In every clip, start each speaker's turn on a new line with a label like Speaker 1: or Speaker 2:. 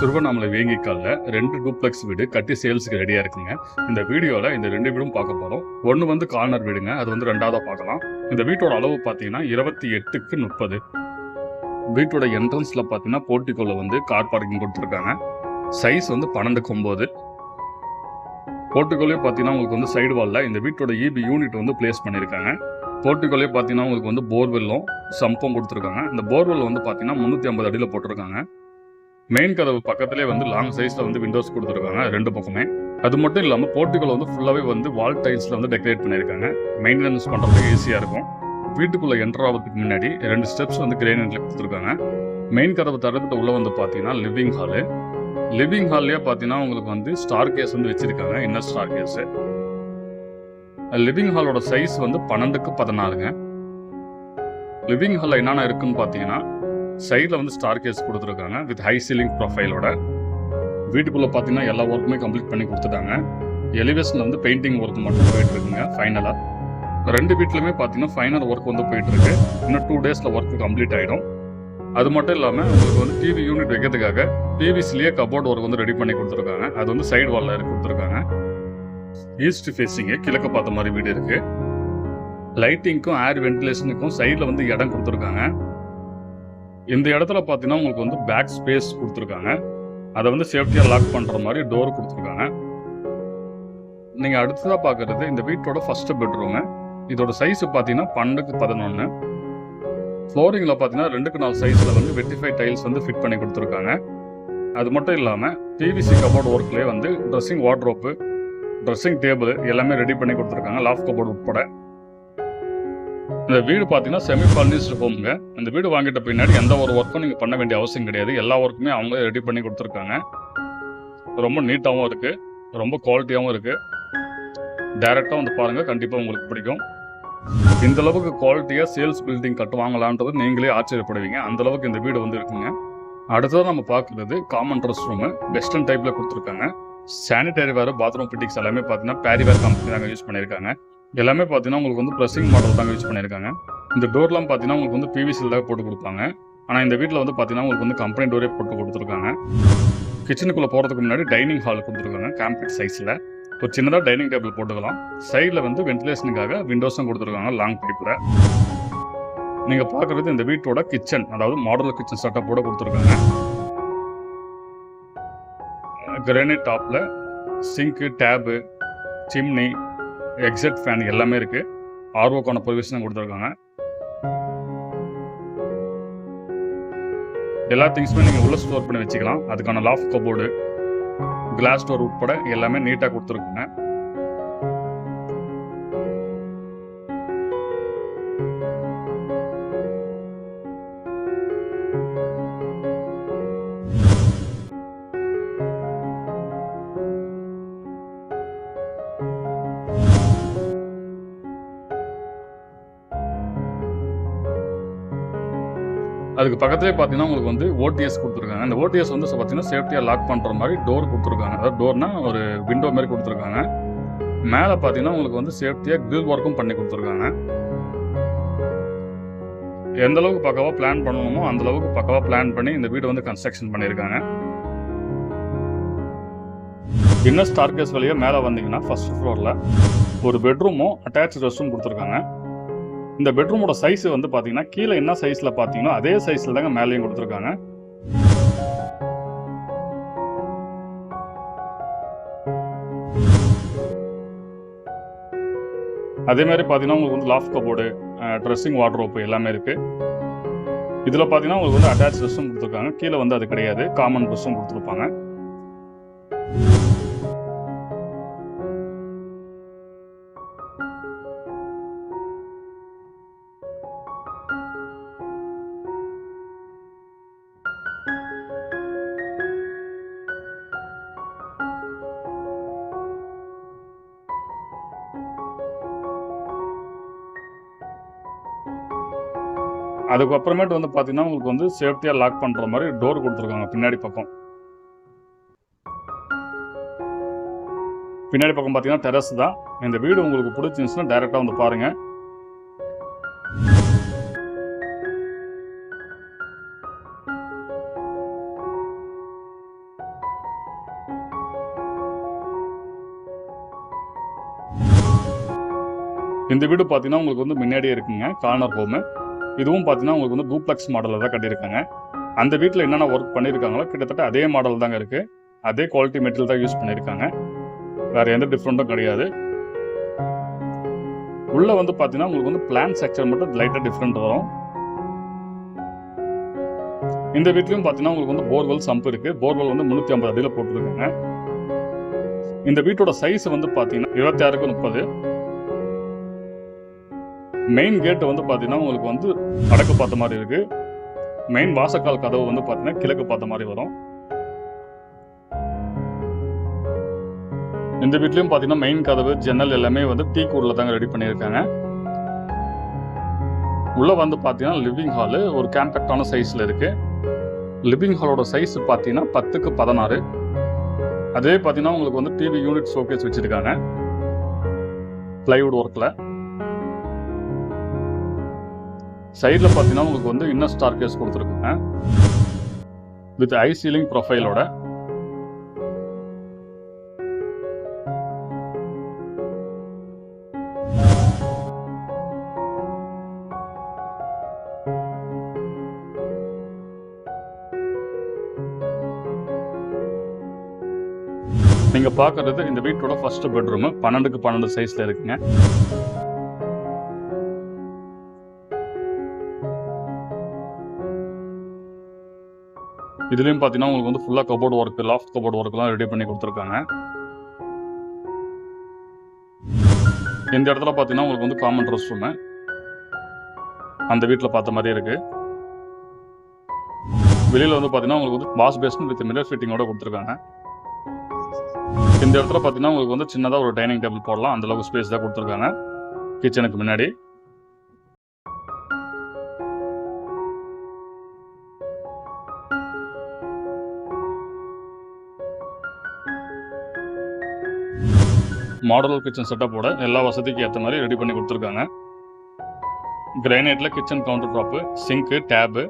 Speaker 1: திருவண்ணாமலை வேங்கிக்காலில் ரெண்டு டூப்ளெக்ஸ் வீடு கட்டி சேல்ஸுக்கு ரெடியாக இருக்குங்க. இந்த வீடியோவில் இந்த ரெண்டு வீடும் பார்க்க போகிறோம் ஒன்று வந்து கார்னர் வீடுங்க அது வந்து ரெண்டாவதாக பார்க்கலாம். இந்த வீட்டோட அளவு பார்த்தீங்கன்னா இருபத்தி எட்டுக்கு முப்பது. வீட்டோட என்ட்ரன்ஸில் பார்த்தீங்கன்னா போர்ட்டிக்கோல வந்து கார் பார்க்கிங் கொடுத்துருக்காங்க. சைஸ் வந்து பன்னெண்டுக்கு ஒம்பது போர்ட்டிக்கோலே பார்த்தீங்கன்னா உங்களுக்கு வந்து சைடு வாலில் இந்த வீட்டோட இபி யூனிட் வந்து பிளேஸ் பண்ணியிருக்காங்க போர்ட்டிக்கோலே பார்த்தீங்கன்னா உங்களுக்கு வந்து போர்வெல்லும் சம்பம் கொடுத்துருக்காங்க. இந்த போர்வெல் வந்து பார்த்தீங்கன்னா முந்நூற்றி ஐம்பது அடியில் போட்டிருக்காங்க. மெயின் கதவு பக்கத்துலேயே வந்து லாங் சைஸில் வந்து விண்டோஸ் கொடுத்துருக்காங்க ரெண்டு பக்கமே. அது மட்டும் இல்லாமல் போர்ட்டுகள் வந்து ஃபுல்லாகவே வந்து வால் டைல்ஸில் வந்து டெக்கரேட் பண்ணியிருக்காங்க. மெயின்டெனன்ஸ் பண்ணுறதுக்கு ஈஸியாக இருக்கும். வீட்டுக்குள்ளே என்டர் ஆகிறதுக்கு முன்னாடி ரெண்டு ஸ்டெப்ஸ் வந்து கிரேனட்ல கொடுத்துருக்காங்க. மெயின் கதவு தரத்துட்டு உள்ள வந்து பார்த்தீங்கன்னா லிவிங் ஹாலு லிவிங் ஹால்லேயே பார்த்தீங்கன்னா உங்களுக்கு வந்து ஸ்டார் கேஸ் வந்து வச்சிருக்காங்க இன்னர் ஸ்டார் கேஸ் லிவிங் ஹாலோட சைஸ் வந்து பன்னெண்டுக்கு பதினாறுங்க. லிவிங் ஹாலில் என்னென்ன இருக்குன்னு பார்த்தீங்கன்னா சைடில் வந்து ஸ்டார் கேஸ் கொடுத்துருக்காங்க வித் ஹை சீலிங் ப்ரொஃபைலோட வீட்டுக்குள்ளே பார்த்தீங்கன்னா எல்லா ஒர்க்குமே கம்ப்ளீட் பண்ணி கொடுத்துட்டாங்க. எலிவேஷனில் வந்து பெயிண்டிங் ஒர்க் மட்டும் போயிட்டுருக்குங்க ஃபைனலாக ரெண்டு வீட்லையுமே பார்த்தீங்கன்னா ஃபைனல் ஒர்க் வந்து போயிட்டுருக்கு. இன்னும் டூ டேஸில் ஒர்க் கம்ப்ளீட் ஆகிடும் அது மட்டும் இல்லாமல் உங்களுக்கு வந்து டிவி யூனிட் வைக்கிறதுக்காக டிவிஸ்லேயே கபோர்ட் ஒர்க் வந்து ரெடி பண்ணி கொடுத்துருக்காங்க. அது வந்து சைடு வாலில் கொடுத்துருக்காங்க. ஈஸ்ட் ஃபேஸிங்கு கிழக்க பார்த்த மாதிரி வீடு இருக்குது லைட்டிங்க்கும் ஏர் வென்டிலேஷனுக்கும் சைடில் வந்து இடம் கொடுத்துருக்காங்க. இந்த இடத்துல பார்த்தீங்கன்னா உங்களுக்கு வந்து பேக் ஸ்பேஸ் கொடுத்துருக்காங்க. அதை வந்து சேஃப்டியாக லாக் பண்ணுற மாதிரி டோர் கொடுத்துருக்காங்க. நீங்கள் அடுத்ததாக பார்க்குறது இந்த வீட்டோட ஃபஸ்ட்டு பெட்ரூமு இதோட சைஸ் பார்த்தீங்கன்னா பன்னெண்டுக்கு பதினொன்று ஃப்ளோரிங்கில் பார்த்தீங்கன்னா ரெண்டுக்கு நாலு சைஸில் வந்து வெட்டிஃபை டைல்ஸ் வந்து ஃபிட் பண்ணி கொடுத்துருக்காங்க. அது மட்டும் இல்லாமல் பிவிசி கபோர்ட் ஒர்க்லேயே வந்து ட்ரெஸ்ஸிங் வார்ட்ரோப்பு ட்ரெஸ்ஸிங் டேபிள் எல்லாமே ரெடி பண்ணி கொடுத்துருக்காங்க. லாஃப் கபோர்டு உட்பட. இந்த வீடு பார்த்தீங்கன்னா செமி ஃபர்னிஷ்டு ஹோம்ங்க இந்த வீடு வாங்கிட்ட பின்னாடி எந்த ஒரு ஒர்க்கும் நீங்கள் பண்ண வேண்டிய அவசியம் கிடையாது. எல்லா ஒர்க்குமே அவங்களே ரெடி பண்ணி கொடுத்துருக்காங்க. ரொம்ப நீட்டாகவும் இருக்குது ரொம்ப குவாலிட்டியாகவும் இருக்குது டைரெக்டாக வந்து பாருங்கள் கண்டிப்பாக உங்களுக்கு பிடிக்கும். இந்த அளவுக்கு குவாலிட்டியாக சேல்ஸ் பில்டிங் கட்டுவாங்களான்றது நீங்களே ஆச்சரியப்படுவீங்க. அந்த அளவுக்கு இந்த வீடு வந்து இருக்குங்க. அடுத்ததாக நம்ம பார்க்குறது காமன் ரெஸ்ட் ரூமு வெஸ்டர்ன் டைப்பில் கொடுத்துருக்காங்க. சானிடரி வேறு பாத்ரூம் ஃபிட்டிங்ஸ் எல்லாமே பார்த்தீங்கன்னா பேரிவேர் கம்பெனி தாங்க யூஸ் பண்ணியிருக்காங்க. எல்லாமே பார்த்தீங்கன்னா உங்களுக்கு வந்து ப்ரெஸ்ஸிங் மாடல் தாங்க யூஸ் பண்ணியிருக்காங்க. இந்த டோர்லாம் பார்த்தீங்கன்னா உங்களுக்கு வந்து பிவிசியில் தான் போட்டு கொடுப்பாங்க. ஆனால் இந்த வீட்டில் வந்து பார்த்தீங்கன்னா உங்களுக்கு வந்து கம்பெனி டோரே போட்டு கொடுத்துருக்காங்க. கிச்சனுக்குள்ளே போகிறதுக்கு முன்னாடி டைனிங் ஹால் கொடுத்துருக்காங்க கேம்பெட் சைஸில் ஒரு சின்னதாக டைனிங் டேபிள் போட்டுக்கலாம். சைடில் வந்து வென்டிலேஷனுக்காக விண்டோஸும் கொடுத்துருக்காங்க லாங் பைப்பில் நீங்கள் பார்க்குறது இந்த வீட்டோட கிச்சன் அதாவது மாடல் கிச்சன் செட்டப்போட கொடுத்துருக்காங்க. கிரானைட் டாப்பில் sink tap chimney exhaust fan எல்லாமே இருக்கு. ஆர்வோக்கான ப்ரொவிஷனும் கொடுத்துருக்காங்க. எல்லா திங்ஸுமே நீங்கள் உள்ள ஸ்டோர் பண்ணி வச்சுக்கலாம். அதுக்கான லாஃப் கபோர்டு கிளாஸ் ஸ்டோர் உட்பட எல்லாமே நீட்டாக கொடுத்துருக்குங்க. அதுக்கு பக்கத்துலேயே பார்த்தீங்கன்னா உங்களுக்கு வந்து ஓடிஎஸ் கொடுத்துருக்காங்க. அந்த ஓடிஎஸ் வந்து பார்த்தீங்கன்னா சேஃப்டியாக லாக் பண்ணுற மாதிரி டோர் கொடுத்துருக்காங்க. அதாவது டோர்னா ஒரு விண்டோ மாதிரி கொடுத்துருக்காங்க. மேலே பார்த்தீங்கன்னா உங்களுக்கு வந்து சேஃப்டியாக கிரில் ஒர்க்கும் பண்ணி கொடுத்துருக்காங்க. எந்த அளவுக்கு பக்காவாக பிளான் பண்ணணுமோ அந்த அளவுக்கு பக்கவாக பிளான் பண்ணி இந்த வீடு வந்து கன்ஸ்ட்ரக்ஷன் பண்ணியிருக்காங்க. இன்னும் ஸ்டார்கேஸ் வழியாக மேலே வந்தீங்கன்னா ஃபர்ஸ்ட் ஃப்ளோரில் ஒரு பெட்ரூமும் அட்டாச் ரெஸ்ட்ரூம் கொடுத்துருக்காங்க. இந்த பெட்ரூமோட சைஸ் வந்து பார்த்தீங்கன்னா கீழே என்ன சைஸ்ல பார்த்தீங்கன்னா அதே சைஸ்ல தாங்க மேலேயும் கொடுத்துருக்காங்க. அதே மாதிரி பார்த்தீங்கன்னா உங்களுக்கு வந்து லாஃப்ட் கபோர்டு ட்ரெஸ்ஸிங் வாட்ரோப்பு எல்லாமே இருக்கு. இதில் பார்த்தீங்கன்னா உங்களுக்கு வந்து அட்டாச் ட்ரெஸ்ஸும் கொடுத்துருக்காங்க. கீழே வந்து அது கிடையாது. காமன் ட்ரெஸ்ஸும் கொடுத்துருப்பாங்க. அதுக்கப்புறமேட்டு வந்து பார்த்தீங்கன்னா உங்களுக்கு வந்து சேஃப்டியாக லாக் பண்ணுற மாதிரி டோர் கொடுத்துருக்காங்க. பின்னாடி பக்கம். பின்னாடி பக்கம் பார்த்தீங்கன்னா டெரஸ் தான். இந்த வீடு உங்களுக்கு பிடிச்சிருந்துச்சுன்னா டைரெக்டாக வந்து பாருங்கள் இந்த வீடு பார்த்தீங்கன்னா உங்களுக்கு வந்து முன்னாடியே இருக்குங்க. கார்னர் ஹோமு இதுவும் பார்த்தீங்கன்னா உங்களுக்கு வந்து டூப்ளெக்ஸ் மாடலில் தான் கட்டியிருக்காங்க. அந்த வீட்டில் என்னென்ன ஒர்க் பண்ணியிருக்காங்களோ கிட்டத்தட்ட அதே மாடல் தாங்க இருக்குது அதே குவாலிட்டி மெட்டீரியல் தான் யூஸ் பண்ணியிருக்காங்க. வேறு எந்த டிஃப்ரெண்ட்டும் கிடையாது. உள்ள வந்து பார்த்தீங்கன்னா உங்களுக்கு வந்து பிளான் ஸ்ட்ரக்சர் மட்டும் லைட்டாக டிஃப்ரெண்ட் வரும். இந்த வீட்லையும் பார்த்தீங்கன்னா உங்களுக்கு வந்து போர்வெல் சம்பு இருக்கு. போர்வெல் வந்து முந்நூற்றி ஐம்பது அடியில் போட்டுருக்காங்க. இந்த வீட்டோட சைஸ் வந்து பார்த்தீங்கன்னா இருபத்தி ஆறுக்கு முப்பது. மெயின் கேட்டு வந்து பார்த்தீங்கன்னா உங்களுக்கு வந்து வடக்கு பார்த்த மாதிரி இருக்கு. மெயின் வாசக்கால் கதவு வந்து பார்த்தீங்கன்னா கிழக்கு பார்த்த மாதிரி வரும். இந்த வீட்லயும் பார்த்தீங்கன்னா மெயின் கதவு ஜன்னல் எல்லாமே வந்து டீ கூட்ல தாங்க ரெடி பண்ணியிருக்காங்க. உள்ள வந்து பார்த்தீங்கன்னா லிவிங் ஹாலு ஒரு கேம்பேக்டான சைஸ்ல இருக்கு. லிவிங் ஹாலோட சைஸ் பார்த்தீங்கன்னா பத்துக்கு பதினாறு. அதே பார்த்தீங்கன்னா உங்களுக்கு வந்து டிவி யூனிட் ஷோகேஸ் வச்சிருக்காங்க. பிளைவுட் ஒர்க்கில் சைடில் பார்த்தீங்கன்னா உங்களுக்கு வந்து இன்னர் ஸ்டார் கேஸ் கொடுத்துருக்குங்க வித் ஐ சீலிங் ப்ரொஃபைலோட நீங்க பார்க்கறது இந்த வீட்டோட ஃபர்ஸ்ட் பெட்ரூம் பன்னெண்டுக்கு பன்னெண்டு சைஸ்ல இருக்குங்க. இதுலேயும் பார்த்தீங்கன்னா உங்களுக்கு வந்து ஃபுல்லாக கபோர்ட் ஒர்க் லாஃப்ட் கபோர்ட் ஒர்க்லாம் ரெடி பண்ணி கொடுத்துருக்காங்க. இந்த இடத்துல பார்த்தீங்கன்னா உங்களுக்கு வந்து காமன் ரெஸ்ட் ரூமு அந்த வீட்டில் பார்த்த மாதிரி இருக்குது வெளியில் வந்து பார்த்தீங்கன்னா உங்களுக்கு வந்து வாஷ் பேஸ்ன் வித் மிரர் ஃபிட்டிங்கோட கொடுத்துருக்காங்க. இந்த இடத்துல பார்த்தீங்கன்னா உங்களுக்கு வந்து சின்னதாக ஒரு டைனிங் டேபிள் போடலாம். அந்தளவுக்கு ஸ்பேஸ் தான் கொடுத்துருக்காங்க. கிச்சனுக்கு முன்னாடி. மாடல் கிச்சன் செட்டப்போட எல்லா வசதிக்கு ஏற்ற மாதிரி ரெடி பண்ணி கொடுத்துருக்காங்க. கிரைனைட்டில் kitchen counter top sink tap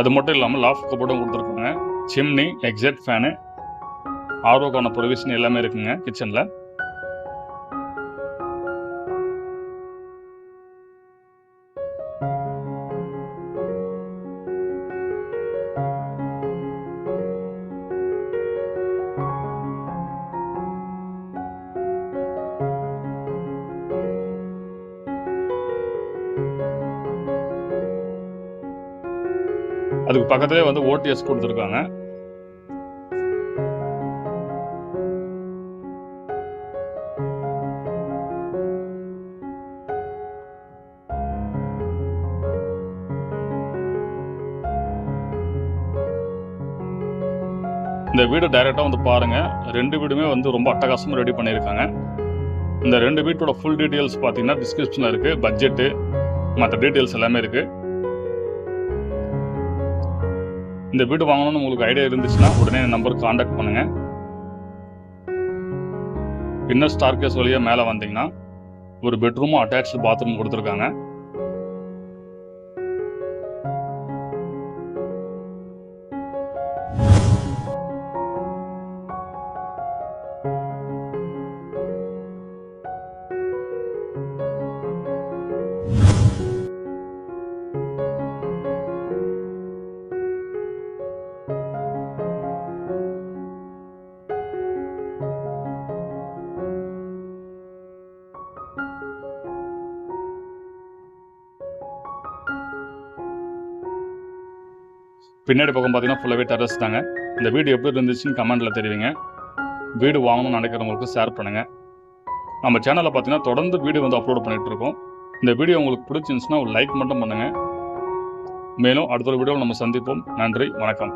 Speaker 1: அது மட்டும் இல்லாமல் லாஃப்ட் கபோர்டும் கொடுத்துருக்காங்க. சிம்னி எக்ஸட் ஃபேனு ஆர்வோக்கான ப்ரொவிஷன் எல்லாமே இருக்குங்க கிச்சனில் அதுக்கு பக்கத்துலேயே வந்து ஓடிஎஸ் கொடுத்துருக்காங்க. இந்த வீடு டைரெக்டாக வந்து பாருங்க. ரெண்டு வீடுமே வந்து ரொம்ப அட்டகாசமாக ரெடி பண்ணியிருக்காங்க. இந்த ரெண்டு வீட்டோட ஃபுல் டீட்டெயில்ஸ் பார்த்தீங்கன்னா டிஸ்கிரிப்ஷனில் இருக்குது பட்ஜெட்டு மற்ற டீட்டெயில்ஸ் எல்லாமே இருக்குது இந்த வீடு வாங்கணும்னு உங்களுக்கு ஐடியா இருந்துச்சுன்னா உடனே இந்த நம்பருக்கு காண்டாக்ட் பண்ணுங்கள் இன்னர் ஸ்டார் கேஸ் வழியாக மேலே வந்தீங்கன்னா ஒரு பெட்ரூமும் அட்டாச்சு பாத்ரூம் கொடுத்துருக்காங்க. பின்னாடி பக்கம் பார்த்தீங்கன்னா ஃபுல்லாகவே டெரஸ் தாங்க. இந்த வீடு எப்படி இருந்துச்சுன்னு கமெண்ட்டில் தெரிவிங்க. வீடு வாங்கணும்னு நினைக்கிறவங்களுக்கு ஷேர் பண்ணுங்கள் நம்ம சேனலில் பார்த்தீங்கன்னா தொடர்ந்து வீடியோ வந்து அப்லோட் பண்ணிகிட்ருக்கோம் இருக்கோம். இந்த வீடியோ உங்களுக்கு பிடிச்சிருந்துச்சுன்னா ஒரு லைக் மட்டும் பண்ணுங்கள் மேலும் அடுத்த ஒரு வீடியோவில் நம்ம சந்திப்போம். நன்றி வணக்கம்.